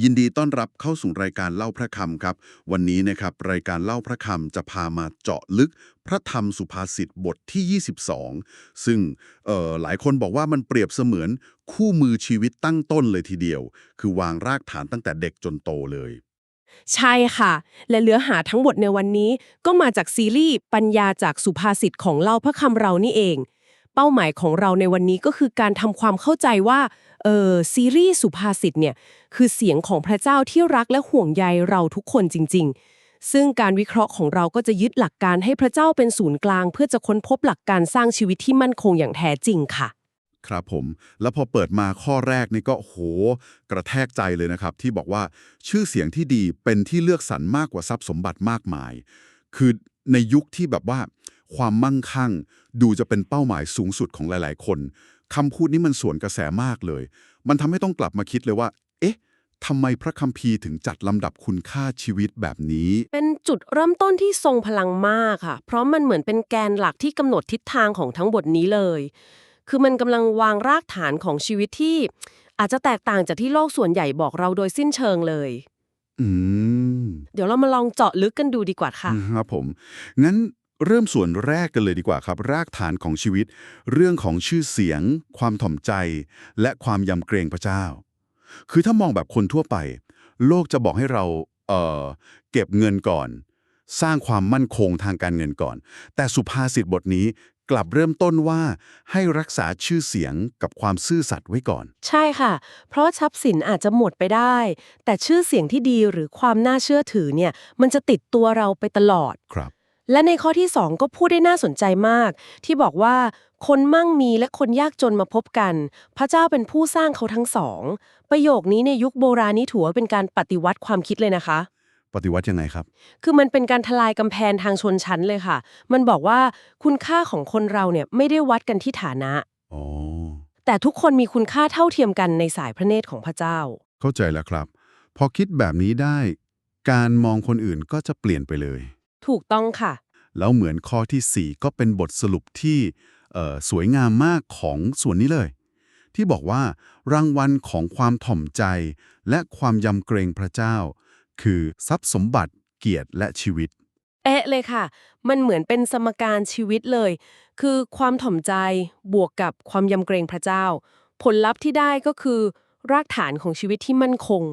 ยินดีต้อนรับเข้าสู่รายการเล่าพระคำครับ วันนี้นะครับรายการเล่าพระคำจะพามาเจาะลึกพระธรรมสุภาษิตบทที่ 22 ซึ่งอ่อหลายคนบอกว่ามันเปรียบเสมือนคู่มือชีวิตตั้งต้นเลยทีเดียว คือวางรากฐานตั้งแต่เด็กจนโตเลย ใช่ค่ะ และเนื้อหาทั้งหมดในวันนี้ก็มาจากซีรีส์ปัญญาจากสุภาษิตของเล่าพระคำเรานี่เอง เป้าหมายของเราในวันนี้ก็คือการทำความเข้าใจว่าเออซีรีส์สุภาษิตเนี่ยคือเสียงของพระเจ้าที่รักและห่วงใยเราทุกคนจริง ๆ ซึ่งการวิเคราะห์ของเราก็จะยึดหลักการให้พระเจ้าเป็นศูนย์กลาง เพื่อจะค้นพบหลักการสร้างชีวิตที่มั่นคงอย่างแท้จริงค่ะ ครับผม แล้วพอเปิดมาข้อแรกนี่ก็โห กระแทกใจเลยนะครับ ที่บอกว่าชื่อเสียงที่ดีเป็นที่เลือกสรรมากกว่าทรัพย์สมบัติมากมาย คือในยุคที่แบบว่า ความมั่งคั่ง ดูจะเป็นเป้าหมายสูงสุดของหลาย ๆ คนคำพูดนี้มันสวนกระแสมากเลย มันทำให้ต้องกลับมาคิดเลยว่า เอ๊ะทำไมพระคัมภีร์ถึงจัดลำดับคุณค่าชีวิตแบบนี้ เป็นจุดเริ่มต้นที่ทรงพลังมากค่ะ เพราะมันเหมือนเป็นแกนหลักที่กำหนดทิศทางของทั้งบทนี้เลย คือมันกำลังวางรากฐานของชีวิตที่ อาจจะแตกต่างจากที่โลกส่วนใหญ่บอกเราโดยสิ้นเชิงเลย อืม เดี๋ยวเรามาลองเจาะลึกกันดูดีกว่าค่ะ ครับผม งั้น เริ่มส่วนแรกกันเลยดีกว่าครับ รากฐานของชีวิต เรื่องของชื่อเสียง ความถ่อมใจ และความยำเกรงพระเจ้า คือถ้ามองแบบคนทั่วไป โลกจะบอกให้เราเอ่อเก็บเงินก่อน สร้างความมั่นคงทางการเงินก่อน แต่สุภาษิตบทนี้กลับเริ่มต้นว่าให้รักษาชื่อเสียงกับความซื่อสัตย์ไว้ก่อน ใช่ค่ะ เพราะทรัพย์สินอาจจะหมดไปได้ แต่ชื่อเสียงที่ดีหรือความน่าเชื่อถือเนี่ย มันจะติดตัวเราไปตลอดครับ และในข้อที่ 2 ก็พูดได้น่าสนใจมาก ที่บอกว่าคนมั่งมีและคนยากจนมาพบกัน พระเจ้าเป็นผู้สร้างเขาทั้งสอง ประโยคนี้ในยุคโบราณนี้ถือว่าเป็นการปฏิวัติความคิดเลยนะคะ ปฏิวัติยังไงครับ คือมันเป็นการทลายกำแพงทางชนชั้นเลยค่ะ มันบอกว่าคุณค่าของคนเราเนี่ยไม่ได้วัดกันที่ฐานะ อ๋อ แต่ทุกคนมีคุณค่าเท่าเทียมกันในสายพระเนตรของพระเจ้า เข้าใจแล้วครับ พอคิดแบบนี้ได้ การมองคนอื่นก็จะเปลี่ยนไปเลย ถูกต้องค่ะ แล้วเหมือนข้อที่ 4 ก็เป็นบทสรุปที่เอ่อสวยงามมากของส่วนนี้เลย ที่บอกว่ารางวัลของความถ่อมใจและความยำเกรงพระเจ้า คือทรัพย์สมบัติเกียรติและชีวิตเอ๊ะเลยค่ะ มันเหมือนเป็นสมการชีวิตเลย คือความถ่อมใจบวกกับความยำเกรงพระเจ้า ผลลัพธ์ที่ได้ก็คือ รากฐานของชีวิตที่มั่นคง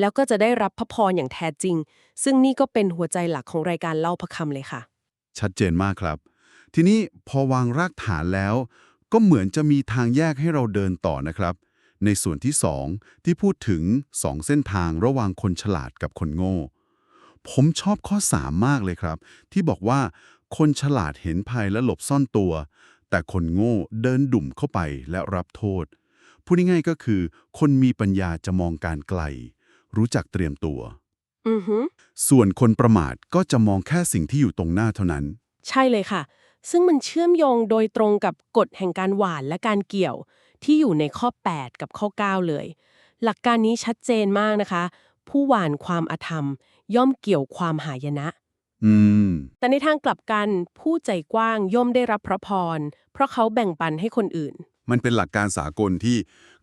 แล้วก็จะได้รับพระพรอย่างแท้จริง ซึ่งนี่ก็เป็นหัวใจหลักของรายการเล่าพระคำเลยค่ะ ชัดเจนมากครับ ทีนี้พอวางรากฐานแล้ว ก็เหมือนจะมีทางแยกให้เราเดินต่อนะครับ ในส่วนที่2ที่พูดถึง2เส้นทางระหว่างคนฉลาดกับคนโง่ ผมชอบข้อ 3 มากเลยครับ ที่บอกว่าคนฉลาดเห็นภัยและหลบซ่อนตัว แต่คนโง่เดินดุ่มเข้าไปและรับโทษ พูดง่ายๆก็คือ คนมีปัญญาจะมองการไกล รู้จักเตรียมตัว อือฮึส่วนคนประมาทก็จะมองแค่สิ่งที่อยู่ตรงหน้าเท่านั้น ใช่เลยค่ะ ซึ่งมันเชื่อมโยงโดยตรงกับกฎแห่งการหวานและการเกี่ยว ที่อยู่ในข้อ 8 กับข้อ 9 เลย หลักการนี้ชัดเจนมากนะคะ ผู้หวานความอาธรรม ย่อมเกี่ยวความหายนะ อืม แต่ในทางกลับกันผู้ใจกว้างย่อมได้รับพระพร เพราะเขาแบ่งปันให้คนอื่น มันเป็นหลักการสากลที่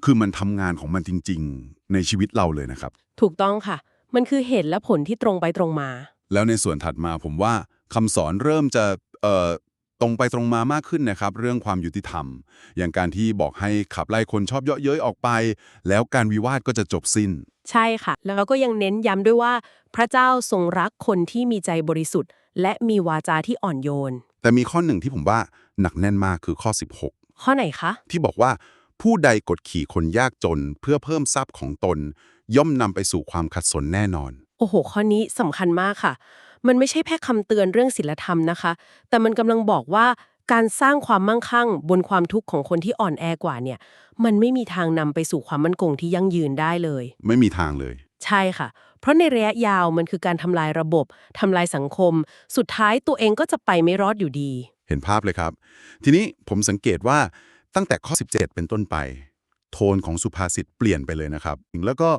คือมันทำงานของมันจริง ๆ ในชีวิตเราเลยนะครับ ถูกต้องค่ะ มันคือเหตุและผลที่ตรงไปตรงมา แล้วในส่วนถัดมาผมว่าคำสอนเริ่มจะเอ่อตรงไปตรงมามากขึ้นนะครับ เรื่องความยุติธรรม อย่างการที่บอกให้ขับไล่คนชอบเยาะเย้ยออกไป แล้วการวิวาทก็จะจบสิ้น ใช่ค่ะ แล้วเราก็ยังเน้นย้ำด้วยว่า พระเจ้าทรงรักคนที่มีใจบริสุทธิ์ และมีวาจาที่อ่อนโยน แต่มีข้อหนึ่งที่ผมว่าหนักแน่นมากคือข้อ ข้อไหนคะ16ที่บอกว่าผู้ใดกดขี่คนยากจนเพื่อเพิ่มทรัพย์ของตน ย่อมนำไปสู่ความขัดสนแน่นอน โอ้โห ข้อนี้สำคัญมากค่ะ มันไม่ใช่แค่คำเตือนเรื่องศีลธรรมนะคะ แต่มันกำลังบอกว่าการสร้างความมั่งคั่ง บนความทุกข์ของคนที่อ่อนแอกว่าเนี่ย มันไม่มีทางนำไปสู่ความมั่นคงที่ยั่งยืนได้เลย ไม่มีทางเลย ใช่ค่ะ เพราะในระยะยาวมันคือการทำลายระบบทำลายสังคม สุดท้ายตัวเองก็จะไปไม่รอดอยู่ดี เห็นภาพเลยครับ ทีนี้ผมสังเกตว่าตั้งแต่ข้อ 17 เป็นต้นไป โทนของสุภาษิตเปลี่ยนไปเลยนะครับ แล้วก็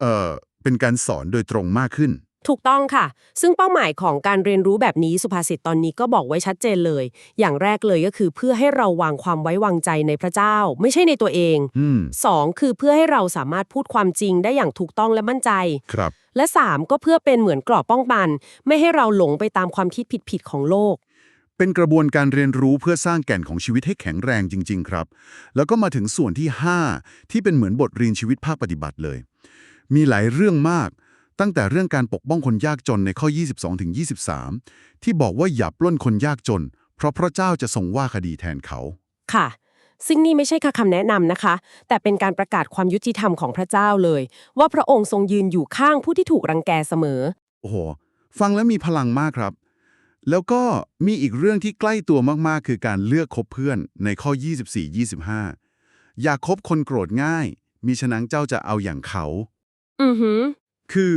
เออเป็นการสอนโดยตรงมากขึ้น ถูกต้องค่ะ ซึ่งเป้าหมายของการเรียนรู้แบบนี้สุภาษิตตอนนี้ก็บอกไว้ชัดเจนเลย อย่างแรกเลยก็คือเพื่อให้เราวางความไว้วางใจในพระเจ้า ไม่ใช่ในตัวเองอืมสองคือเพื่อให้เราสามารถพูดความจริงได้อย่างถูกต้องและมั่นใจครับและสามก็เพื่อเป็นเหมือนกรอบป้องกันไม่ให้เราหลงไปตามความคิดผิดๆของโลก เป็นกระบวนการเรียนรู้เพื่อสร้างแก่นของชีวิตให้แข็งแรงจริง ๆ ครับ แล้วก็มาถึงส่วนที่ 5 ที่เป็นเหมือนบทเรียนชีวิตภาคปฏิบัติเลย มีหลายเรื่องมาก ตั้งแต่เรื่องการปกป้องคนยากจนในข้อ 22-23 ที่บอกว่าอย่าปล้นคนยากจน เพราะพระเจ้าจะทรงว่าคดีแทนเขา ค่ะซึ่งนี่ไม่ใช่แค่คำแนะนำนะคะ แต่เป็นการประกาศความยุติธรรมของพระเจ้าเลย ว่าพระองค์ทรงยืนอยู่ข้างผู้ที่ถูกรังแกเสมอ โอ้โห ฟังแล้วมีพลังมากครับ แล้วก็มีอีกเรื่องที่ใกล้ตัวมากๆ คือการเลือกคบเพื่อนในข้อ 24-25 อย่าคบคนโกรธง่าย มีฉะนั้นเจ้าจะเอาอย่างเขา อือหือ คือ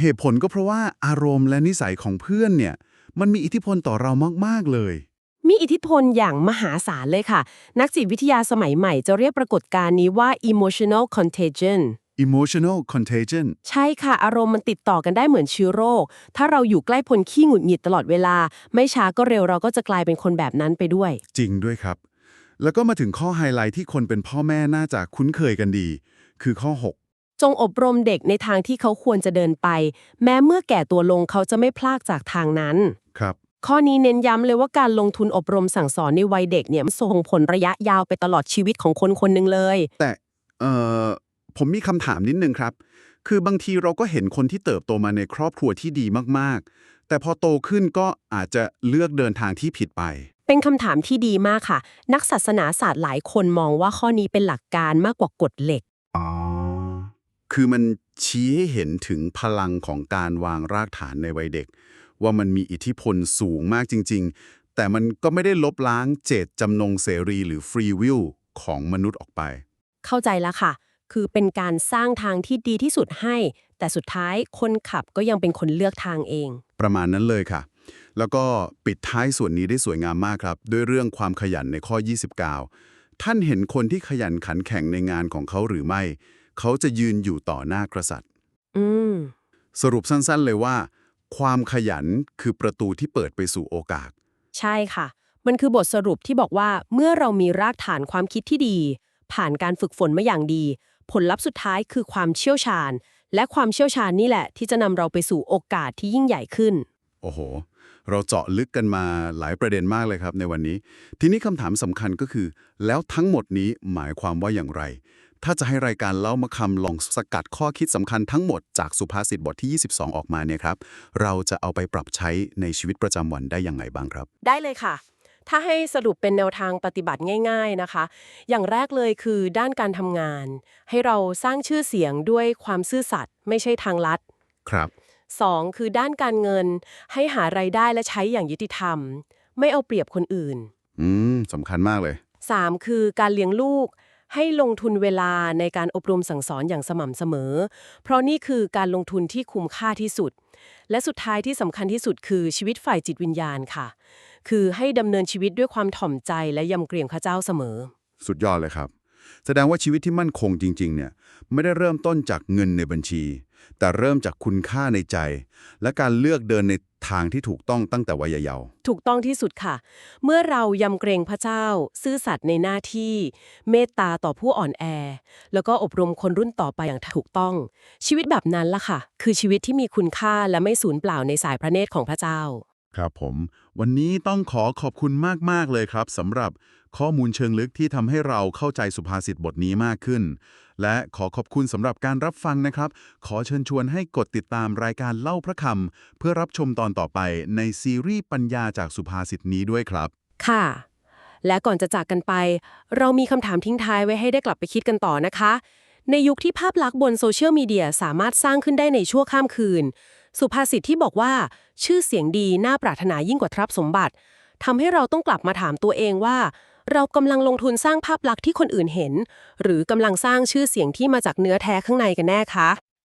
เหตุผลก็เพราะว่าอารมณ์และนิสัยของเพื่อนเนี่ย มันมีอิทธิพลต่อเรามากๆเลย มีอิทธิพลอย่างมหาศาลเลยค่ะ นักจิตวิทยาสมัยใหม่จะเรียกปรากฏการณ์นี้ว่า emotional contagion emotional contagion ใช่ค่ะ อารมณ์มันติดต่อกันได้เหมือนเชื้อโรค ถ้าเราอยู่ใกล้พลขี้หงุดหงิดตลอดเวลา ไม่ช้าก็เร็วเราก็จะกลายเป็นคนแบบนั้นไปด้วย จริงด้วยครับ แล้วก็มาถึงข้อไฮไลท์ที่คนเป็นพ่อแม่น่าจะคุ้นเคยกันดี คือข้อจงอบรมเด็กในทางที่เขาควรจะเดินไป แม้เมื่อแก่ตัวลงเขาจะไม่พลากจากทางนั้น6ครับ ข้อนี้เน้นย้ำเลยว่าการลงทุนอบรมสั่งสอนในวัยเด็กเนี่ยมันส่งผลระยะยาวไปตลอดชีวิตของคนคนหนึ่งเลย แต่เอ่อ ผมมีคำถามนิดนึงครับ คือบางทีเราก็เห็นคนที่เติบโตมาในครอบครัวที่ดีมากๆ แต่พอโตขึ้นก็อาจจะเลือกเดินทางที่ผิดไป เป็นคำถามที่ดีมากค่ะ นักศาสนาศาสตร์หลายคนมองว่าข้อนี้เป็นหลักการมากกว่ากฎเหล็ก อ๋อ คือมันชี้ให้เห็นถึงพลังของการวางรากฐานในวัยเด็ก ว่ามันมีอิทธิพลสูงมากจริง ๆ แต่มันก็ไม่ได้ลบล้างเจตจำนงเสรีหรือฟรีวิลของมนุษย์ออกไป เข้าใจแล้วค่ะ คือเป็นการสร้างทางที่ดีที่สุดให้ แต่สุดท้ายคนขับก็ยังเป็นคนเลือกทางเอง ประมาณนั้นเลยค่ะ แล้วก็ปิดท้ายส่วนนี้ได้สวยงามมากครับ ด้วยเรื่องความขยันในข้อ 29 ท่านเห็นคนที่ขยันขันแข็งในงานของเขาหรือไม่ เขาจะยืนอยู่ต่อหน้ากษัตริย์อืมสรุปสั้นๆเลยว่า ความขยันคือประตูที่เปิดไปสู่โอกาส ใช่ค่ะ มันคือบทสรุปที่บอกว่าเมื่อเรามีรากฐานความคิดที่ดี ผ่านการฝึกฝนมาอย่างดี ผลลัพธ์สุดท้ายคือความเชี่ยวชาญ และความเชี่ยวชาญนี่แหละ ที่จะนำเราไปสู่โอกาสที่ยิ่งใหญ่ขึ้น โอ้โห เราเจาะลึกกันมาหลายประเด็นมากเลยครับในวันนี้ ทีนี้คำถามสำคัญก็คือ แล้วทั้งหมดนี้หมายความว่าอย่างไร ถ้าจะให้รายการเล่ามาคำลองสกัดข้อคิดสำคัญทั้งหมดจากสุภาษิตบทที่ 22 ออกมาเนี่ยครับ เราจะเอาไปปรับใช้ในชีวิตประจำวันได้ยังไงบ้างครับ ได้เลยค่ะ ถ้าให้สรุปเป็นแนวทางปฏิบัติง่าย ๆนะคะ อย่างแรกเลยคือด้านการทำงาน ให้เราสร้างชื่อเสียงด้วยความซื่อสัตย์ไม่ใช่ทางลัด ครับ 2. คือด้านการเงิน ให้หารายได้และใช้อย่างยุติธรรม ไม่เอาเปรียบคนอื่น อืมสำคัญมากเลย 3. คือการเลี้ยงลูก ให้ลงทุนเวลาในการอบรมสั่งสอนอย่างสม่ำเสมอ เพราะนี่คือการลงทุนที่คุ้มค่าที่สุด และสุดท้ายที่สำคัญที่สุดคือชีวิตฝ่ายจิตวิญญาณค่ะ คือให้ดำเนินชีวิตด้วยความถ่อมใจและยำเกรงข้าเจ้าเสมอ สุดยอดเลยครับ แสดงว่าชีวิตที่มั่นคงจริง ๆ เนี่ยไม่ได้เริ่มต้นจากเงินในบัญชี แต่เริ่มจากคุณค่าในใจ และการเลือกเดินในทางที่ถูกต้องตั้งแต่วัยเยาว์ถูกต้องที่สุดค่ะ เมื่อเรายำเกรงพระเจ้า ซื่อสัตย์ในหน้าที่ เมตตาต่อผู้อ่อนแอ แล้วก็อบรมคนรุ่นต่อไปอย่างถูกต้อง ชีวิตแบบนั้นล่ะค่ะ คือชีวิตที่มีคุณค่าและไม่สูญเปล่าในสายพระเนตรของพระเจ้า ครับผม วันนี้ต้องขอขอบคุณมาก ๆ เลยครับสำหรับข้อมูลเชิงลึกที่ทำให้เราเข้าใจสุภาษิตบทนี้มากขึ้น และขอขอบคุณสำหรับการรับฟังนะครับ ขอเชิญชวนให้กดติดตามรายการเล่าพระคำเพื่อรับชมตอนต่อไปในซีรีส์ปัญญาจากสุภาษิตนี้ด้วยครับ ค่ะ และก่อนจะจากกันไป เรามีคำถามทิ้งท้ายไว้ให้ได้กลับไปคิดกันต่อนะคะ ในยุคที่ภาพลักษณ์บนโซเชียลมีเดียสามารถสร้างขึ้นได้ในชั่วข้ามคืน สุภาษิตที่บอกว่าชื่อเสียงดีน่าปรารถนายิ่งกว่าทรัพย์สมบัติทำให้เราต้องกลับมาถามตัวเองว่า เรากำลังลงทุนสร้างภาพลักษณ์ที่คนอื่นเห็น หรือกำลังสร้างชื่อเสียงที่มาจากเนื้อแท้ข้างในกันแน่คะ